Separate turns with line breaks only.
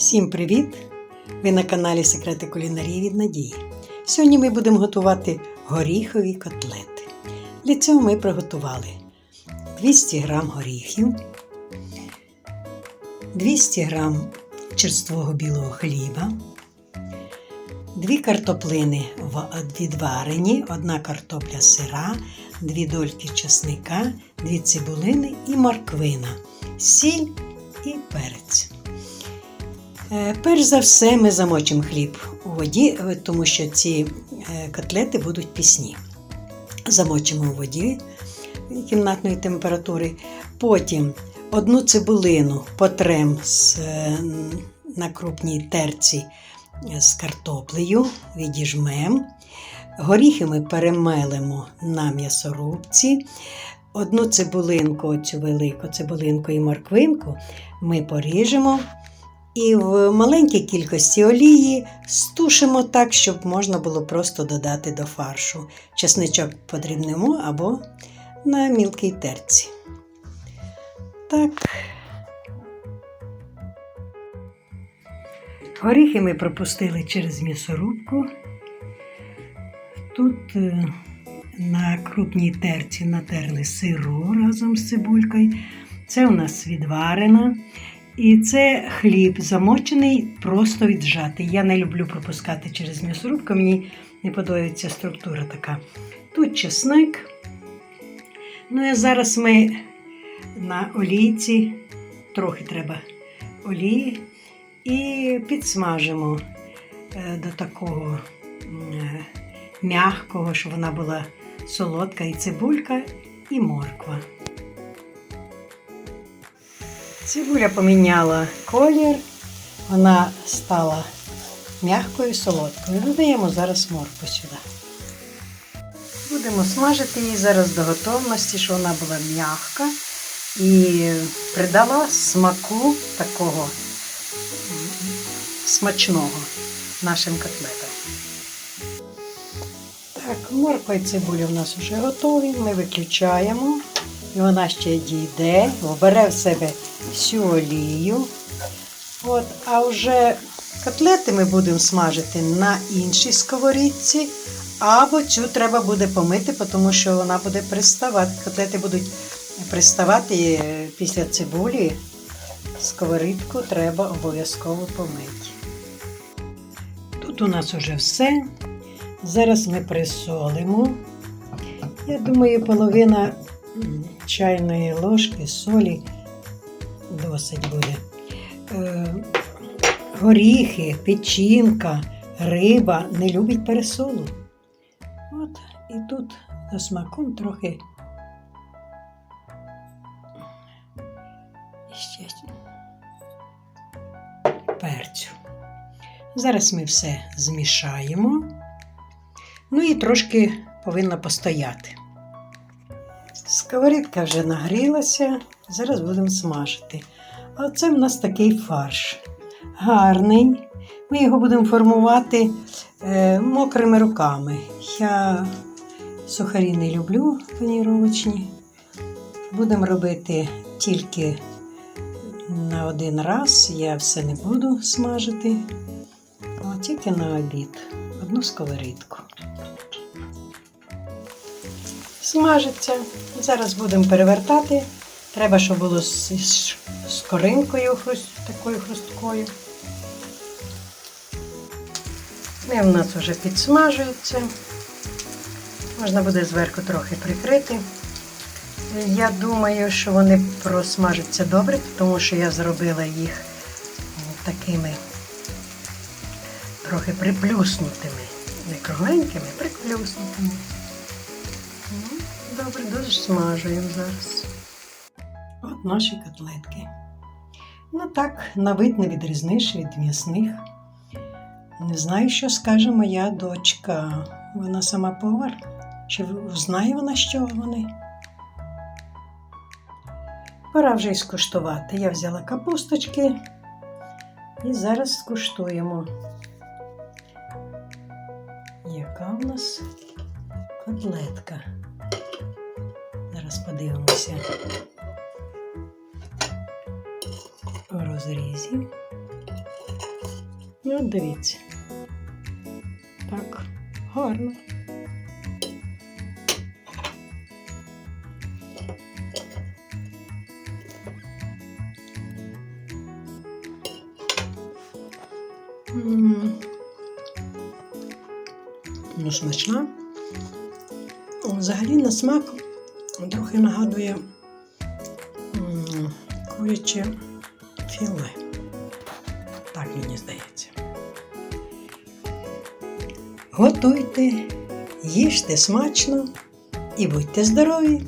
Всім привіт! Ви на каналі Секрети кулінарії від Надії. Сьогодні ми будемо готувати горіхові котлети. Для цього ми приготували 200 г горіхів, 200 г черствого білого хліба, 2 картоплини відварені, одна картопля сира, 2 дольки чесника, 2 цибулини і морквина, сіль і перець. Е, Перш за все, ми замочимо хліб у воді, е, тому що ці е, котлети будуть пісні. Замочимо у воді кімнатної температури. Потім одну цибулину потрем з, на крупній терці з картоплею, відіжмемо. Горіхи ми перемелимо на м'ясорубці. Одну цибулинку, оцю велику цибулинку і морквинку ми поріжемо. І в маленькій кількості олії стушимо так, щоб можна було просто додати до фаршу. Чесничок подрібнемо або на мілкій терці. Так. Горіхи ми пропустили через м'ясорубку. Тут е, на крупній терці натерли сиру разом з цибулькою. Це у нас відварена. І це хліб замочений, просто віджатий. Я не люблю пропускати через м'ясорубку, мені не подобається структура така. Тут чесник. Ну і зараз ми на олійці, трохи треба олії, і підсмажимо е, до такого е, м'якого, щоб вона була солодка і цибулька, і морква. Цибуля поміняла колір, вона стала м'якою солодкою. Додаємо зараз моркву сюди. Будемо смажити її зараз до готовності, щоб вона була м'яка і придала смаку такого смачного нашим котлетам. Так, морква і цибуля в нас вже готові. Ми виключаємо. І вона ще дійде, бере в себе всю олію. От, а вже котлети ми будемо смажити на іншій сковорідці, або цю треба буде помити, тому що вона буде приставати. Котлети будуть приставати е, після цибулі. Сковорідку треба обов'язково помити. Тут у нас вже все. Зараз ми присолимо. Я думаю, половина чайної ложки солі досить буде. Е, горіхи, печінка, риба не любить пересолу. От і тут за смаком трохи ще перцю. Зараз ми все змішаємо. Ну і трошки повинна постояти. Сковорідка вже нагрілася, зараз будемо смажити. А це в нас такий фарш. Гарний. Ми його будемо формувати е, мокрими руками. Я сухарі не люблю тоніровочні. Будемо робити тільки на один раз. Я все не буду смажити, а тільки на обід. Одну сковорідку. Смажиться. Зараз будемо перевертати. Треба, щоб було з, з, з коринкою хруст, такою хрусткою. Вони в нас вже підсмажуються. Можна буде зверху трохи прикрити. Я думаю, що вони просмажаться добре, тому що я зробила їх такими трохи приплюснутими. Не кругленькими, приплюснутими. Ну, Добре, дуже смажуємо зараз. Наші котлетки. Ну так, на вид не відрізниш від м'ясних. Не знаю, що скаже моя дочка. Вона сама повар. Чи знає вона, що вони? Пора вже й скуштувати. Я взяла капусточки і зараз скуштуємо. Яка в нас котлетка? Зараз подивимося розрізі. Ну, от дивіться. Так, гарно. М. Ну, смачна. Взагалі на смак трохи нагадує куряче філе. Так мені здається. Готуйте, їжте смачно і будьте здорові!